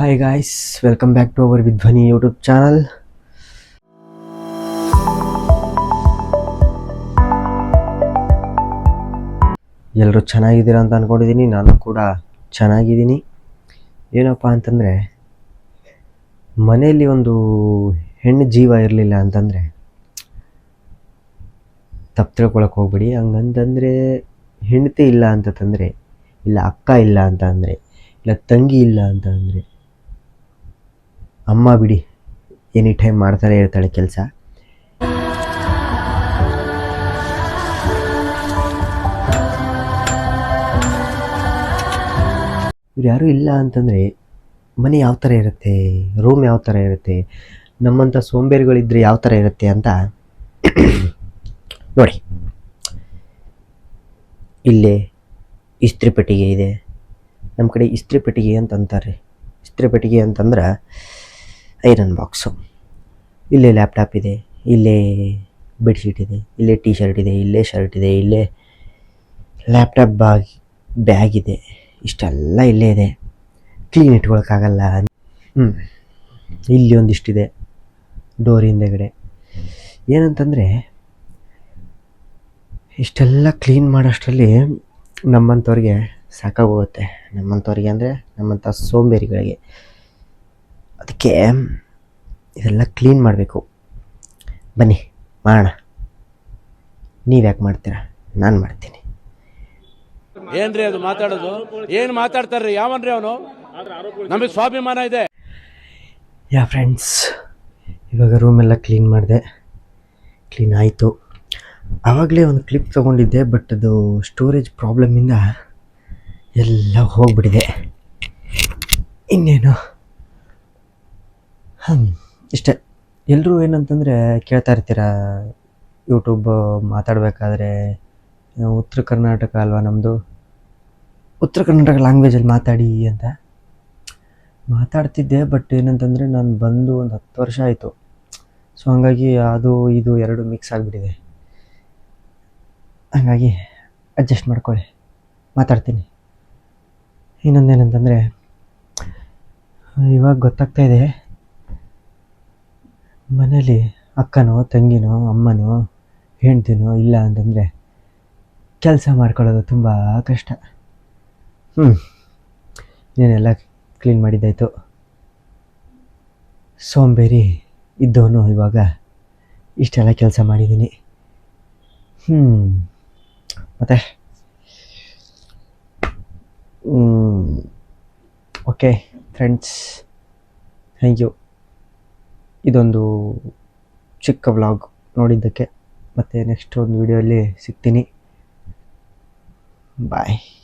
Hi guys welcome back to our Vidhwani YouTube channel ಎಲ್ಲರೂ ಚೆನ್ನಾಗಿದ್ದೀರಾ ಅಂತ ಅಂದ್ಕೊಂಡಿದ್ದೀನಿ ನಾನು ಕೂಡ ಚೆನ್ನಾಗಿದ್ದೀನಿ. ಏನಪ್ಪ ಅಂತಂದರೆ, ಮನೆಯಲ್ಲಿ ಒಂದು ಹೆಣ್ಣು ಜೀವ ಇರಲಿಲ್ಲ ಅಂತಂದರೆ, ತಪ್ಪು ತಿಳ್ಕೊಳಕ್ಕೆ ಹೋಗ್ಬಿಡಿ. ಹಂಗಂತಂದರೆ, ಹೆಂಡತಿ ಇಲ್ಲ ಅಂತಂದರೆ ಇಲ್ಲ ಅಕ್ಕ ಇಲ್ಲ ಅಂತ ಅಂದರೆ, ಇಲ್ಲ ತಂಗಿ ಇಲ್ಲ ಅಂತ ಅಂದರೆ ಅಮ್ಮ ಬಿಡಿ. ಎನಿ ಟೈಮ್ ಮಾಡ್ತಾನೆ ಇರ್ತಾಳೆ ಕೆಲಸ. ಇವ್ರು ಯಾರೂ ಇಲ್ಲ ಅಂತಂದರೆ ಮನೆ ಯಾವ ಥರ ಇರುತ್ತೆ? ರೂಮ್ ಯಾವ ಥರ ಇರುತ್ತೆ? ನಮ್ಮಂಥ ಸೋಂಬೇರಿಗಳಿದ್ರೆ ಯಾವ ಥರ ಇರುತ್ತೆ ಅಂತ ನೋಡಿ. ಇಲ್ಲೇ ಇಸ್ತ್ರಿ ಪೆಟ್ಟಿಗೆ ಇದೆ. ನಮ್ಮ ಕಡೆ ಇಸ್ತ್ರಿ ಪೆಟ್ಟಿಗೆ ಅಂತ ಅಂತಾರೆ. ಇಸ್ತ್ರಿ ಪೆಟ್ಟಿಗೆ ಅಂತಂದ್ರೆ ಐರನ್ ಬಾಕ್ಸು. ಇಲ್ಲೇ ಲ್ಯಾಪ್ಟಾಪ್ ಇದೆ, ಇಲ್ಲೇ ಬೆಡ್ಶೀಟ್ ಇದೆ, ಇಲ್ಲೇ ಟೀ ಶರ್ಟ್ ಇದೆ, ಇಲ್ಲೇ ಶರ್ಟ್ ಇದೆ, ಇಲ್ಲೇ ಲ್ಯಾಪ್ಟಾಪ್ ಬಾಗ್, ಬ್ಯಾಗ್ ಇದೆ. ಇಷ್ಟೆಲ್ಲ ಇಲ್ಲೇ ಇದೆ. ಕ್ಲೀನ್ ಇಟ್ಕೊಳಕ್ಕಾಗಲ್ಲ. ಹ್ಞೂ ಇಲ್ಲಿ ಒಂದಿಷ್ಟಿದೆ ಡೋರ್ ಹಿಂದೆಗಡೆ. ಏನಂತಂದರೆ, ಇಷ್ಟೆಲ್ಲ ಕ್ಲೀನ್ ಮಾಡೋಷ್ಟರಲ್ಲಿ ನಮ್ಮಂಥವ್ರಿಗೆ ಸಾಕಾಗೋಗುತ್ತೆ. ನಮ್ಮಂಥವ್ರಿಗೆ ಅಂದರೆ ನಮ್ಮಂಥ ಸೋಂಬೇರಿಗಳಿಗೆ. ಅದಕ್ಕೆ ಇದೆಲ್ಲ ಕ್ಲೀನ್ ಮಾಡಬೇಕು. ಬನ್ನಿ ಮಾಡೋಣ. ನೀವು ಯಾಕೆ ಮಾಡ್ತೀರಾ? ನಾನು ಮಾಡ್ತೀನಿ. ಏನ್ರಿ ಅದು ಮಾತಾಡೋದು? ಏನು ಮಾತಾಡ್ತಾರ್ರಿ? ಯಾವನ್ರಿ ಅವನು? ನಮಗೆ ಸ್ವಾಭಿಮಾನ ಇದೆ. ಯಾ ಫ್ರೆಂಡ್ಸ್ ಇವಾಗ ರೂಮೆಲ್ಲ ಕ್ಲೀನ್ ಮಾಡಿದೆ. ಕ್ಲೀನ್ ಆಯಿತು. ಆವಾಗಲೇ ಒಂದು ಕ್ಲಿಪ್ ತೊಗೊಂಡಿದ್ದೆ ಬಟ್ ಅದು ಸ್ಟೋರೇಜ್ ಪ್ರಾಬ್ಲಮ್ಮಿಂದ ಎಲ್ಲ ಹೋಗ್ಬಿಟ್ಟಿದೆ. ಇನ್ನೇನು? ಹ್ಞೂ ಇಷ್ಟೇ. ಎಲ್ಲರೂ ಏನಂತಂದರೆ ಕೇಳ್ತಾ ಇರ್ತೀರ? ಯೂಟ್ಯೂಬ್ ಮಾತಾಡಬೇಕಾದ್ರೆ, ಉತ್ತರ ಕರ್ನಾಟಕ ಅಲ್ವಾ ನಮ್ಮದು ಉತ್ತರ ಕರ್ನಾಟಕ ಲ್ಯಾಂಗ್ವೇಜಲ್ಲಿ ಮಾತಾಡಿ ಅಂತ. ಮಾತಾಡ್ತಿದ್ದೆ ಬಟ್ ಏನಂತಂದರೆ ನಾನು ಬಂದು ಒಂದು ಹತ್ತು ವರ್ಷ ಆಯಿತು. ಸೊ ಹಾಗಾಗಿ ಅದು, ಇದು ಎರಡು ಮಿಕ್ಸ್ ಆಗಿಬಿಟ್ಟಿದೆ. ಹಾಗಾಗಿ ಅಡ್ಜಸ್ಟ್ ಮಾಡ್ಕೊಳ್ಳಿ. ಮಾತಾಡ್ತೀನಿ. ಇನ್ನೊಂದೇನಂತಂದರೆ ಇವಾಗ ಗೊತ್ತಾಗ್ತಾ ಇದೆ. ಮನೇಲಿ ಅಕ್ಕನೋ, ತಂಗಿನೋ, ಅಮ್ಮನೋ, ಹೆಂಡ್ತಿನೋ ಇಲ್ಲ ಅಂತಂದರೆ ಕೆಲಸ ಮಾಡ್ಕೊಳ್ಳೋದು ತುಂಬ ಕಷ್ಟ. ಹ್ಞೂ ಏನೆಲ್ಲ ಕ್ಲೀನ್ ಮಾಡಿದ್ದಾಯಿತು. ಸೋಂಬೇರಿ ಇದ್ದವನು ಇವಾಗ ಇಷ್ಟೆಲ್ಲ ಕೆಲಸ ಮಾಡಿದ್ದೀನಿ ಹ್ಞೂ ಮತ್ತೆ? ಓಕೆ ಫ್ರೆಂಡ್ಸ್ ಥ್ಯಾಂಕ್ ಯು ಇದೊಂದು ಚಿಕ್ಕ ವ್ಲಾಗ್ ನೋಡಿದ್ದಕ್ಕೆ. ಮತ್ತು ನೆಕ್ಸ್ಟ್ ಒಂದು ವಿಡಿಯೋಲ್ಲಿ ಸಿಗ್ತೀನಿ. ಬಾಯ್